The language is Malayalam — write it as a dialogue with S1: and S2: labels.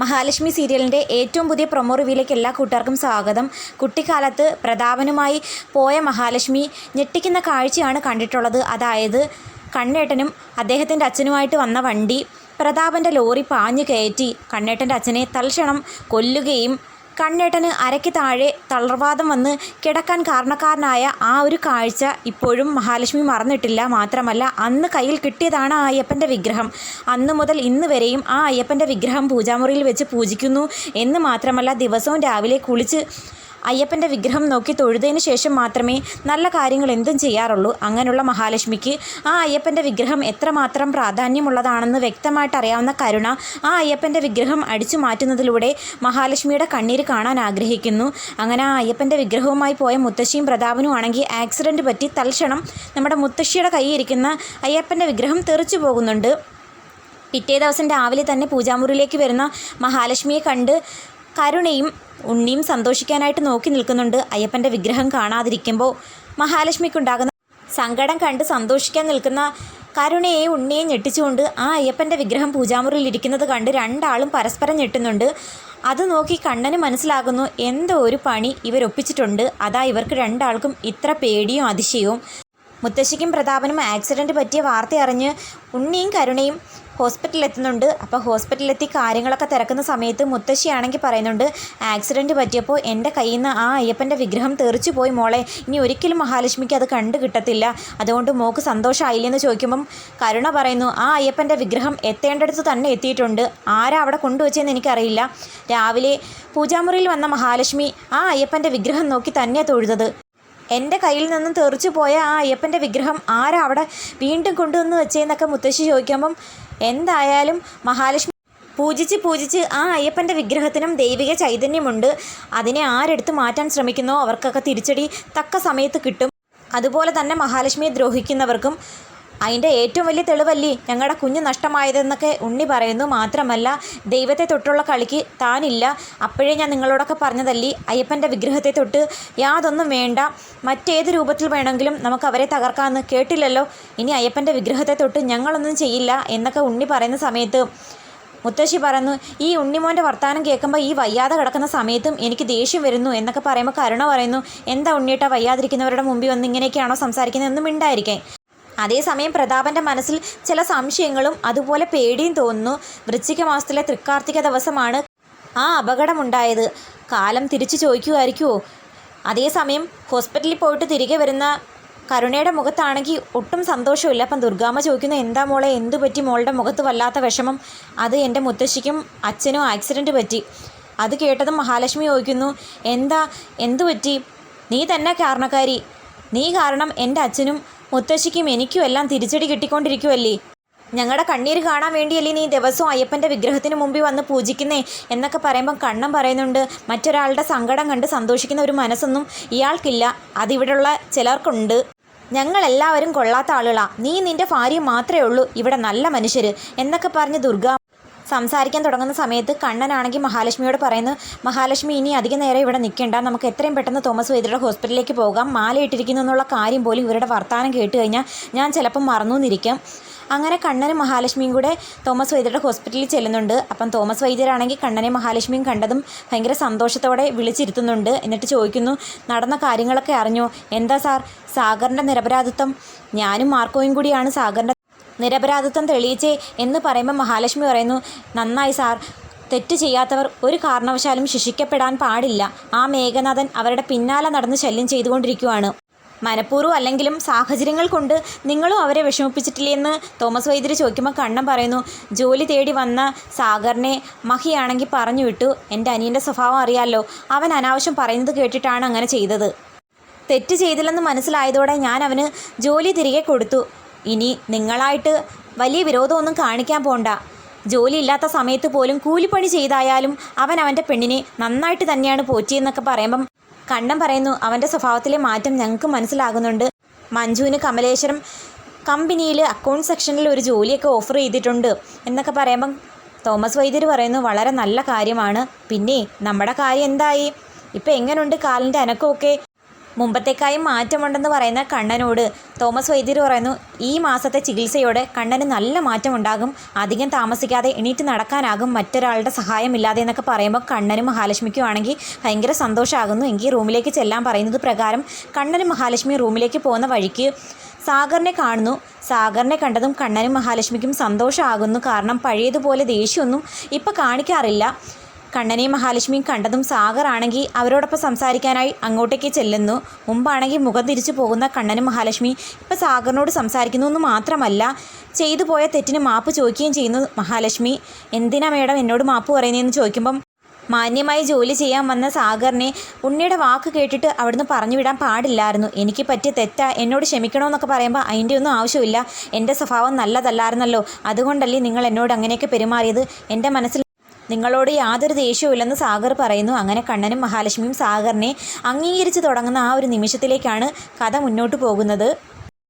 S1: മഹാലക്ഷ്മി സീരിയലിന്റെ ഏറ്റവും പുതിയ പ്രൊമോ റിവ്യൂയിലേക്ക് എല്ലാ കൂട്ടുകാർക്കും സ്വാഗതം. കുട്ടിക്കാലത്ത് പ്രതാപനുമായി പോയ മഹാലക്ഷ്മി ഞെട്ടിക്കുന്ന കാഴ്ചയാണ് കണ്ടിട്ടുള്ളത്. അതായത് കണ്ണേട്ടനും അദ്ദേഹത്തിന്റെ അച്ഛനുമായിട്ട് വന്ന വണ്ടി പ്രതാപന്റെ ലോറി പാഞ്ഞു കയറ്റി. കണ്ണേട്ടന്റെ അച്ഛനെ തൽക്ഷണം കൊല്ലുകയും കണ്ണേട്ടന് അരയ്ക്ക് താഴെ തളർവാദം വന്ന് കിടക്കാൻ കാരണക്കാരനായ ആ ഒരു കാഴ്ച ഇപ്പോഴും മഹാലക്ഷ്മി മറന്നിട്ടില്ല. മാത്രമല്ല അന്ന് കയ്യിൽ കിട്ടിയതാണ് ആ അയ്യപ്പന്റെ വിഗ്രഹം. അന്ന് മുതൽ ഇന്ന് വരെയും ആ അയ്യപ്പന്റെ വിഗ്രഹം പൂജാമുറിയിൽ വെച്ച് പൂജിക്കുന്നു. എന്ന് മാത്രമല്ല ദിവസവും രാവിലെ കുളിച്ച് അയ്യപ്പന്റെ വിഗ്രഹം നോക്കി തൊഴുതതിന് ശേഷം മാത്രമേ നല്ല കാര്യങ്ങൾ എന്തും ചെയ്യാറുള്ളൂ. അങ്ങനെയുള്ള മഹാലക്ഷ്മിക്ക് ആ അയ്യപ്പന്റെ വിഗ്രഹം എത്രമാത്രം പ്രാധാന്യമുള്ളതാണെന്ന് വ്യക്തമായിട്ട് അറിയാവുന്ന കരുണ ആ അയ്യപ്പന്റെ വിഗ്രഹം അടിച്ചു മാറ്റുന്നതിലൂടെ മഹാലക്ഷ്മിയുടെ കണ്ണീര് കാണാൻ ആഗ്രഹിക്കുന്നു. അങ്ങനെ ആ അയ്യപ്പന്റെ വിഗ്രഹവുമായി പോയ മുത്തശ്ശിയും പ്രതാപനും ആണെങ്കിൽ ആക്സിഡന്റ് പറ്റി തൽക്ഷണം നമ്മുടെ മുത്തശ്ശിയുടെ കൈയിരിക്കുന്ന അയ്യപ്പന്റെ വിഗ്രഹം തെറിച്ചു പോകുന്നുണ്ട്. പിറ്റേ ദിവസം രാവിലെ തന്നെ പൂജാമുറിയിലേക്ക് വരുന്ന മഹാലക്ഷ്മിയെ കണ്ട് കരുണയും ഉണ്ണിയും സന്തോഷിക്കാനായിട്ട് നോക്കി നിൽക്കുന്നുണ്ട് അയ്യപ്പന്റെ വിഗ്രഹം കാണാതിരിക്കുമ്പോൾ. മഹാലക്ഷ്മിക്കുണ്ടാകുന്ന സങ്കടം കണ്ട് സന്തോഷിക്കാൻ നിൽക്കുന്ന കരുണയെ ഉണ്ണിയെ ഞെട്ടിച്ചുകൊണ്ട് ആ അയ്യപ്പന്റെ വിഗ്രഹം പൂജാമുറിയിൽ ഇരിക്കുന്നത് കണ്ട് രണ്ടാളും പരസ്പരം ഞെട്ടുന്നുണ്ട്. അത് നോക്കി കണ്ണന് മനസ്സിലാകുന്നു എന്തോ ഒരു പണി ഇവരൊപ്പിച്ചിട്ടുണ്ട്. അതാ ഇവർക്ക് രണ്ടാൾക്കും ഇത്ര പേടിയും അതിശയവും. മുത്തശ്ശിക്കും പ്രതാപനും ആക്സിഡന്റ് പറ്റിയ വാർത്ത അറിഞ്ഞ് ഉണ്ണിയും കരുണയും ഹോസ്പിറ്റലിൽ എത്തുന്നുണ്ട് അപ്പോൾ ഹോസ്പിറ്റലിലെത്തി കാര്യങ്ങളൊക്കെ തിരക്കുന്ന സമയത്ത് മുത്തശ്ശിയാണെങ്കിൽ പറയുന്നുണ്ട് ആക്സിഡന്റ് പറ്റിയപ്പോൾ എന്റെ കയ്യിൽ നിന്ന് ആ അയ്യപ്പന്റെ വിഗ്രഹം തെറിച്ചു പോയി മോളെ. ഇനി ഒരിക്കലും മഹാലക്ഷ്മിക്ക് അത് കണ്ടു കിട്ടത്തില്ല. അതുകൊണ്ട് മോക്ക് സന്തോഷമായില്ലെന്ന് ചോദിക്കുമ്പം കരുണ പറയുന്നു ആ അയ്യപ്പന്റെ വിഗ്രഹം എത്തേണ്ടടുത്ത് തന്നെ എത്തിയിട്ടുണ്ട്. ആരാ അവിടെ കൊണ്ടുവച്ചതെന്ന് എനിക്കറിയില്ല. രാവിലെ പൂജാമുറിയിൽ വന്ന മഹാലക്ഷ്മി ആ അയ്യപ്പന്റെ വിഗ്രഹം നോക്കി തന്നെ തൊഴുതത്. എന്റെ കയ്യിൽ നിന്നും തെറിച്ചു പോയ ആ അയ്യപ്പന്റെ വിഗ്രഹം ആരാ അവിടെ വീണ്ടും കൊണ്ടുവന്ന് വെച്ചേന്നൊക്കെ മുത്തശ്ശി ചോദിക്കുമ്പം എന്തായാലും മഹാലക്ഷ്മി പൂജിച്ച് പൂജിച്ച് ആ അയ്യപ്പന്റെ വിഗ്രഹത്തിനും ദൈവിക ചൈതന്യമുണ്ട്. അതിനെ ആരെടുത്ത് മാറ്റാൻ ശ്രമിക്കുന്നോ അവർക്കൊക്കെ തിരിച്ചടി തക്ക സമയത്ത് കിട്ടും. അതുപോലെ തന്നെ മഹാലക്ഷ്മിയെ ദ്രോഹിക്കുന്നവർക്കും അതിന്റെ ഏറ്റവും വലിയ തെളിവല്ലേ ഞങ്ങളുടെ കുഞ്ഞ് നഷ്ടമായതെന്നൊക്കെ ഉണ്ണി പറയുന്നു. മാത്രമല്ല ദൈവത്തെ തൊട്ടുള്ള കളിക്ക് താനില്ല. അപ്പോഴേ ഞാൻ നിങ്ങളോടൊക്കെ പറഞ്ഞതല്ലേ അയ്യപ്പന്റെ വിഗ്രഹത്തെ തൊട്ട് യാതൊന്നും വേണ്ട. മറ്റേത് രൂപത്തിൽ വേണമെങ്കിലും നമുക്ക് അവരെ തകർക്കാമെന്ന് കേട്ടില്ലല്ലോ. ഇനി അയ്യപ്പന്റെ വിഗ്രഹത്തെ തൊട്ട് ഞങ്ങളൊന്നും ചെയ്യില്ല എന്നൊക്കെ ഉണ്ണി പറയുന്ന സമയത്ത് മുത്തശ്ശി പറയുന്നു ഈ ഉണ്ണിമോന്റെ വർത്തമാനം കേൾക്കുമ്പോൾ ഈ വയ്യാതെ കിടക്കുന്ന സമയത്തും എനിക്ക് ദേഷ്യം വരുന്നു എന്നൊക്കെ പറയുമ്പോൾ കരുണ പറയുന്നു എന്താ ഉണ്ണിയിട്ട വയ്യാതിരിക്കുന്നവരുടെ മുമ്പിൽ വന്ന് ഇങ്ങനെയൊക്കെയാണോ സംസാരിക്കുന്നത് എന്നും മിണ്ടായിരിക്കേ? അതേസമയം പ്രതാപന്റെ മനസ്സിൽ ചില സംശയങ്ങളും അതുപോലെ പേടിയും തോന്നുന്നു. വൃശ്ചിക മാസത്തിലെ തൃക്കാർത്തിക ദിവസമാണ് ആ അപകടമുണ്ടായത്. കാലം തിരിച്ചു ചോദിക്കുമായിരിക്കുമോ അതേസമയം ഹോസ്പിറ്റലിൽ പോയിട്ട് തിരികെ വരുന്ന കരുണയുടെ മുഖത്താണെങ്കിൽ ഒട്ടും സന്തോഷമില്ല അപ്പം ദുർഗാമ്മ ചോദിക്കുന്നു എന്താ മോളെ എന്തു പറ്റി? മോളുടെ മുഖത്ത് വല്ലാത്ത വിഷമം. അത് എന്റെ മുത്തശ്ശിക്കും അച്ഛനും ആക്സിഡന്റ് പറ്റി. അത് കേട്ടതും മഹാലക്ഷ്മി ചോദിക്കുന്നു എന്താ? എന്തു പറ്റി? നീ തന്നെ കാരണക്കാരി. നീ കാരണം എന്റെ അച്ഛനും മുത്തശ്ശിക്കും എനിക്കും എല്ലാം തിരിച്ചടി കിട്ടിക്കൊണ്ടിരിക്കുമല്ലേ ഞങ്ങളുടെ കണ്ണീര് കാണാൻ വേണ്ടിയല്ലേ നീ ദിവസവും അയ്യപ്പന്റെ വിഗ്രഹത്തിന് മുമ്പിൽ വന്ന് പൂജിക്കുന്നേ എന്നൊക്കെ പറയുമ്പം കണ്ണം പറയുന്നുണ്ട്. മറ്റൊരാളുടെ സങ്കടം കണ്ട് സന്തോഷിക്കുന്ന ഒരു മനസ്സൊന്നും ഇയാൾക്കില്ല. അതിവിടെയുള്ള ചിലർക്കുണ്ട്. ഞങ്ങളെല്ലാവരും കൊള്ളാത്ത ആളുകളാ. നീ നിന്റെ ഭാര്യ മാത്രമേ ഉള്ളൂ. ഇവിടെ നല്ല മനുഷ്യർ എന്നൊക്കെ പറഞ്ഞ് ദുർഗ സംസാരിക്കാൻ തുടങ്ങുന്ന സമയത്ത് കണ്ണനാണെങ്കിൽ മഹാലക്ഷ്മിയോട് പറയുന്നു മഹാലക്ഷ്മി ഇനി അധികം നേരം ഇവിടെ നിൽക്കേണ്ട. നമുക്ക് എത്രയും പെട്ടെന്ന് തോമസ് വൈദ്യരുടെ ഹോസ്പിറ്റലിലേക്ക് പോകാം. മാല ഇട്ടിരിക്കുന്നു എന്നുള്ള കാര്യം പോലും ഇവരുടെ വർത്തമാനം കേട്ട് കഴിഞ്ഞാൽ ഞാൻ ചിലപ്പം മറന്നു എന്നിരിക്കും അങ്ങനെ കണ്ണനും മഹാലക്ഷ്മിയും കൂടെ തോമസ് വൈദ്യരുടെ ഹോസ്പിറ്റലിൽ ചെല്ലുന്നുണ്ട്. അപ്പം തോമസ് വൈദ്യരാണെങ്കിൽ കണ്ണനെ മഹാലക്ഷ്മിയും കണ്ടതും ഭയങ്കര സന്തോഷത്തോടെ വിളിച്ചിരുത്തുന്നുണ്ട്. എന്നിട്ട് ചോദിക്കുന്നു നടന്ന കാര്യങ്ങളൊക്കെ അറിഞ്ഞു? എന്താ സാർ? സാഗറിന്റെ നിരപരാധിത്വം? ഞാനും മാർക്കോയും കൂടിയാണ് സാഗറിന്റെ നിരപരാധിത്വം തെളിയിച്ചേ എന്ന് പറയുമ്പോൾ മഹാലക്ഷ്മി പറയുന്നു നന്നായി സാർ തെറ്റ് ചെയ്യാത്തവർ ഒരു കാരണവശാലും ശിക്ഷിക്കപ്പെടാൻ പാടില്ല. ആ മേഘനാഥൻ അവരുടെ പിന്നാലെ നടന്ന് ശല്യം ചെയ്തുകൊണ്ടിരിക്കുകയാണ് മനഃപൂർവം അല്ലെങ്കിലും സാഹചര്യങ്ങൾ കൊണ്ട് നിങ്ങളും അവരെ വിഷമിപ്പിച്ചിട്ടില്ലേ എന്ന് തോമസ് വൈദ്യര് ചോദിക്കുമ്പോൾ കണ്ണം പറയുന്നു ജോലി തേടി വന്ന സാഗറിനെ മഹിയാണെങ്കിൽ പറഞ്ഞു വിട്ടു. എന്റെ അനിയന്റെ സ്വഭാവം അറിയാമല്ലോ അവൻ അനാവശ്യം പറയുന്നത് കേട്ടിട്ടാണ് അങ്ങനെ ചെയ്തത്. തെറ്റ് ചെയ്തില്ലെന്ന് മനസ്സിലായതോടെ ഞാൻ അവന് ജോലി തിരികെ കൊടുത്തു. ഇനി നിങ്ങളായിട്ട് വലിയ വിരോധമൊന്നും കാണിക്കാൻ പോണ്ട. ജോലി ഇല്ലാത്ത സമയത്ത് പോലും കൂലിപ്പണി ചെയ്തായാലും അവൻ അവന്റെ പെണ്ണിനെ നന്നായിട്ട് തന്നെയാണ് പോറ്റിയെന്നൊക്കെ പറയുമ്പം കണ്ണം പറയുന്നു അവന്റെ സ്വഭാവത്തിലെ മാറ്റം ഞങ്ങൾക്ക് മനസ്സിലാകുന്നുണ്ട്. മഞ്ജുവിന് കമലേശ്വരം കമ്പനിയിൽ അക്കൗണ്ട് സെക്ഷനിൽ ഒരു ജോലിയൊക്കെ ഓഫർ ചെയ്തിട്ടുണ്ട് എന്നൊക്കെ പറയുമ്പം തോമസ് വൈദ്യർ പറയുന്നു വളരെ നല്ല കാര്യമാണ്. പിന്നെ നമ്മുടെ കാര്യം എന്തായി? ഇപ്പം എങ്ങനെയുണ്ട് കാലിന്റെ അനക്കമൊക്കെ? മുമ്പത്തേക്കായും മാറ്റമുണ്ടെന്ന് പറയുന്ന കണ്ണനോട് തോമസ് വൈദ്യർ പറയുന്നു ഈ മാസത്തെ ചികിത്സയോടെ കണ്ണന് നല്ല മാറ്റമുണ്ടാകും. അധികം താമസിക്കാതെ എണീറ്റ് നടക്കാനാകും. മറ്റൊരാളുടെ സഹായമില്ലാതെ എന്നൊക്കെ പറയുമ്പോൾ കണ്ണനും മഹാലക്ഷ്മിക്കും ആണെങ്കിൽ ഭയങ്കര സന്തോഷമാകുന്നു. എങ്കിൽ റൂമിലേക്ക് ചെല്ലാൻ പറയുന്നത് പ്രകാരം കണ്ണനും മഹാലക്ഷ്മി റൂമിലേക്ക് പോകുന്ന വഴിക്ക് സാഗറിനെ കാണുന്നു. സാഗറിനെ കണ്ടതും കണ്ണനും മഹാലക്ഷ്മിക്കും സന്തോഷമാകുന്നു. കാരണം പഴയതുപോലെ ദേഷ്യമൊന്നും ഇപ്പം കാണിക്കാറില്ല. കണ്ണനെയും മഹാലക്ഷ്മിയും കണ്ടതും സാഗർ ആണെങ്കിൽ അവരോടൊപ്പം സംസാരിക്കാനായി അങ്ങോട്ടേക്ക് ചെല്ലുന്നു. മുമ്പാണെങ്കിൽ മുഖം തിരിച്ചു പോകുന്ന കണ്ണനും മഹാലക്ഷ്മി ഇപ്പം സാഗറിനോട് സംസാരിക്കുന്നു എന്ന് മാത്രമല്ല ചെയ്തു പോയ തെറ്റിന് മാപ്പ് ചോദിക്കുകയും ചെയ്യുന്നു മഹാലക്ഷ്മി. എന്തിനാ മേഡം എന്നോട് മാപ്പ് പറയുന്നതെന്ന് ചോദിക്കുമ്പം മാന്യമായി ജോലി ചെയ്യാൻ വന്ന സാഗറിനെ ഉണ്ണിയുടെ വാക്ക് കേട്ടിട്ട് അവിടുന്ന് പറഞ്ഞു വിടാൻ പാടില്ലായിരുന്നു. എനിക്ക് പറ്റിയ തെറ്റാ എന്നോട് ക്ഷമിക്കണമെന്നൊക്കെ പറയുമ്പോൾ അതിന്റെ ഒന്നും ആവശ്യമില്ല. എന്റെ സ്വഭാവം നല്ലതല്ലായിരുന്നല്ലോ. അതുകൊണ്ടല്ലേ നിങ്ങൾ എന്നോട് അങ്ങനെയൊക്കെ പെരുമാറിയത്? എന്റെ മനസ്സിൽ നിങ്ങളോട് യാതൊരു ദേഷ്യവുമില്ലെന്ന് സാഗർ പറയുന്നു. അങ്ങനെ കണ്ണനും മഹാലക്ഷ്മിയും സാഗറിനെ അംഗീകരിച്ച് തുടങ്ങുന്ന ആ ഒരു നിമിഷത്തിലേക്കാണ് കഥ മുന്നോട്ട് പോകുന്നത്.